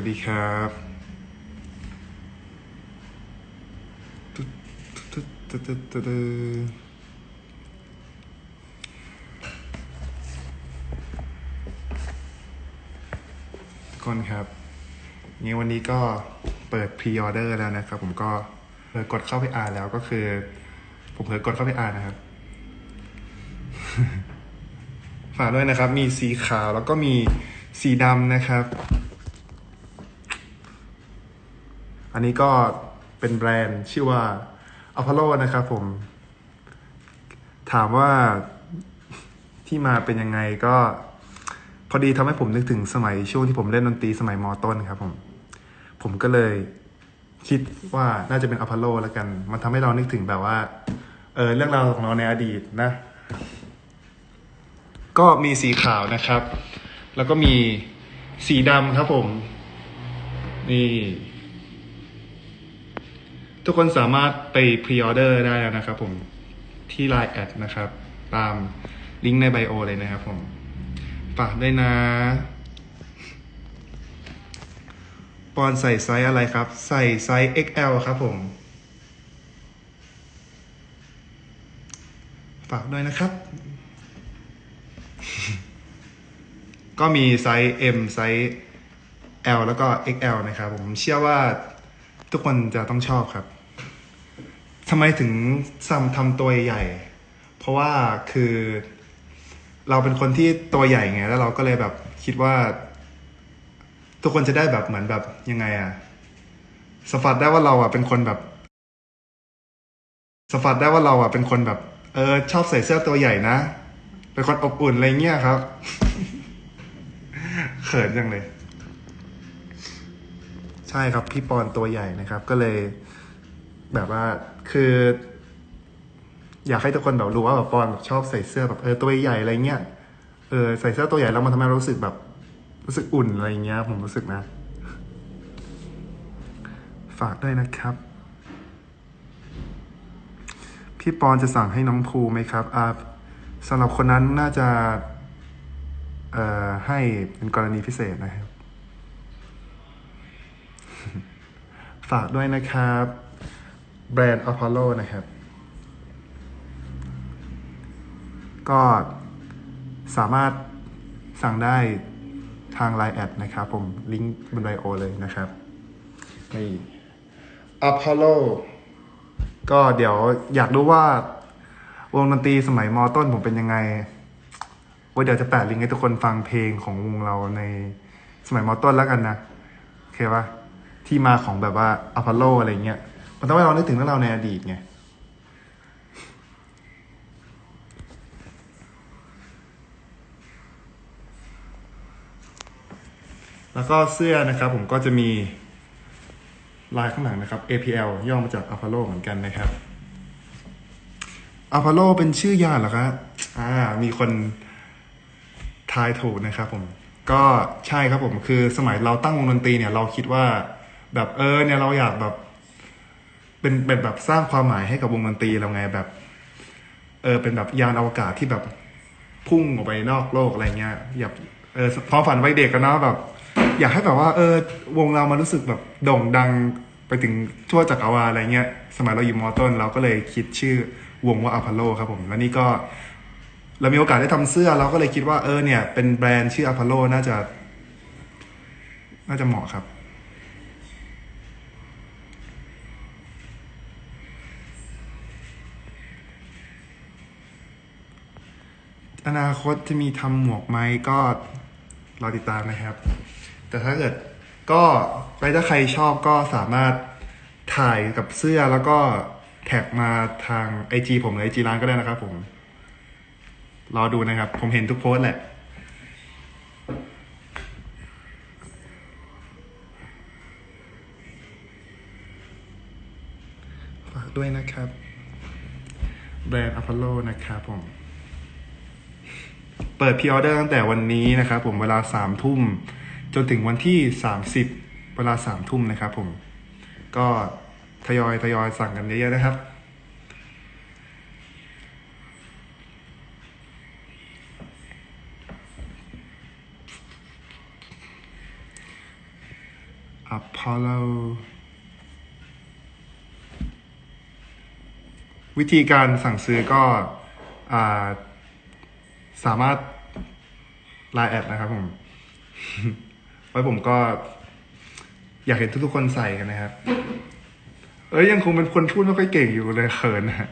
วัสดีครับตึ๊ดตึ๊ดตึ๊ดตึ๊ดตึ๊ดทุกคนครับงี้วันนี้ก็เปิดพรีออเดอร์แล้วนะครับ ผมก็เปิดกดเข้าไปอ่านแล้วก็คือ ผมเผลอกดเข้าไปอ่านนะครับฝากด้วยนะครับ มีสีขาวแล้วก็มีสีดำนะครับ อันนี้ก็เป็นแบรนด์ชื่อว่า Apollo นะครับผม ถามว่าที่มาเป็นยังไงก็พอดีทำให้ผมนึกถึงสมัยช่วงที่ผมเล่นดนตรีสมัยมอต้นครับผม ผมก็เลยคิดว่าน่าจะเป็น Apollo แล้วกัน มันทำให้เรานึกถึงแบบว่า เออเรื่องราวของเราในอดีตนะ ก็มีสีขาวนะครับ แล้วก็มีสีดำครับผม นี่ ทุกคนสามารถไปพรีออเดอร์ได้แล้วนะครับผมที่ Line แอดนะครับ ตามลิงก์ในไบโอเลยนะครับผมฝากด้วยนะปอนใส่ไซส์อะไรครับ ใส่ไซส์ XL ครับผม ฝากด้วยนะครับ ก็มีไซส์ M ไซส์ L แล้วก็ XL นะครับผมเชื่อว่าทุกคนจะต้องชอบครับ ทำไมถึงซ้ำทำตัวใหญ่ เพราะว่าคือ เราเป็นคนที่ตัวใหญ่ไง แล้วเราก็เลยแบบคิดว่า ทุกคนจะได้แบบเหมือนแบบยังไงอะสะฟัดได้ว่าเราอะเป็นคนแบบสะฟัดได้ว่าเราอะเป็นคนแบบ เออ ชอบใส่เสื้อตัวใหญ่นะ เป็นคนอบอุ่นอะไรเงี้ยครับ เขินจังเลย ใช่ครับ พี่ปอนตัวใหญ่นะครับ ก็เลยแบบว่า คือ อยากให้ทุกคนแบบรู้ว่าแบบปอนแบบชอบใส่เสื้อแบบเออตัวใหญ่อะไรเงี้ยเออใส่เสื้อตัวใหญ่แล้วมันทำให้รารู้สึกแบบ รู้สึกอุ่นอะไรเงี้ย ผมรู้สึกนะ ฝากด้วยนะครับ พี่ปอนจะสั่งให้น้องภูไหมครับอ่าสำหรับคนนั้นน่าจะ เอ่อให้เป็นกรณีพิเศษนะครับ ฝากด้วยนะครับ แบรนด์ Apollo นะครับ ก็สามารถสั่งได้ทาง Line แอดนะครับ ผมลิงก์บนไบโอเลยนะครับนี่ Apollo ก็เดี๋ยวอยากรู้ว่าวงดนตรีสมัยมอต้นผมเป็นยังไงว่าเดี๋ยวจะแปะลิงก์ให้ทุกคนฟังเพลงของวงเราในสมัยมอต้นแล้วกันนะ โอเคปะที่มาของแบบว่าอพอลโลอะไรเงี้ย มันทำให้เรานึกถึงเรื่องราวในอดีตไงแล้วก็เสื้อนะครับผมก็จะมีลายข้างหลังนะครับ APL ย่อมาจาก Apollo เหมือนกันนะครับ Apollo เป็นชื่อยาเหรอครับอ่า มีคนทายถูกนะครับผม ก็ใช่ครับผม คือสมัยเราตั้งวงดนตรีเนี่ย เราคิดว่าแบบเออเนี่ยเราอยากแบบ เป็นเป็นแบบสร้างความหมายให้กับวงดนตรีเราไงแบบ เออ เป็นแบบยานอวกาศที่แบบพุ่งออกไปนอกโลกอะไรเงี้ยอยากเออความฝันวัยเด็กกันเนาะแบบ อยากให้แบบว่า เออ วงเรามันรู้สึกแบบโด่งดังไปถึงทั่วจักรวาลอะไรเงี้ย สมัยเราอยู่มอต้น เราก็เลยคิดชื่อวงว่าอพอลโลครับผมแล้วนี่ก็ เรามีโอกาสได้ทำเสื้อ เราก็เลยคิดว่าเออเนี่ย เป็นแบรนด์ชื่อ Apollo น่าจะ น่าจะเหมาะครับ อนาคตจะมีทำหมวกไหมก็รอติดตามนะครับ แต่ถ้าเกิดก็ไปถ้าใครชอบก็สามารถถ่ายกับเสื้อแล้วก็แท็กมาทาง IG ผมหรือ IG ร้านก็ได้นะครับผม รอดูนะครับ ผมเห็นทุกโพสแหละ ฝากด้วยนะครับ แบรนด์ Apollo นะครับผม เปิดพ r ออเดอร์ตั้งแต่วันนี้นะครับผมเวลาสามทุ่มจนถึงวันที่สามสิบเวลาสามทุ่มนะครับผม ก็ทยอยทยอยสั่งกันเยอะๆนะครับ Apollo วิธีการสั่งซื้อก็อ่า สามารถไลน์แอดนะครับผมไว้ผมก็ อยากเห็นทุกๆคนใส่กันนะครับ เอ้ยยังคงเป็นคนพูดไม่ค่อยเก่งอยู่เลยเขินนะ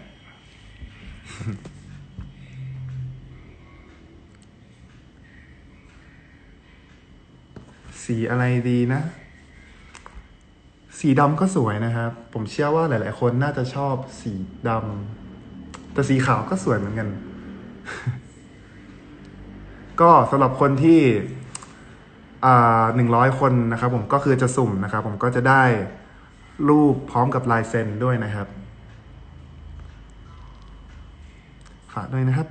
สีอะไรดีนะ สีดำก็สวยนะครับ ผมเชื่อว่าหลาย ๆ คนน่าจะชอบสีดำแต่สีขาวก็สวยเหมือนกัน ก็สำหรับคนที่หนึ่งร้อยคนนะครับ ผมก็คือจะสุ่มนะครับ ผมก็จะได้รูปพร้อมกับลายเซ็นด้วยนะครับ ฝากด้วยนะครับ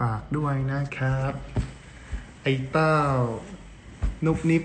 ฝากด้วยนะครับ ไอ้เต้า นุบนิบ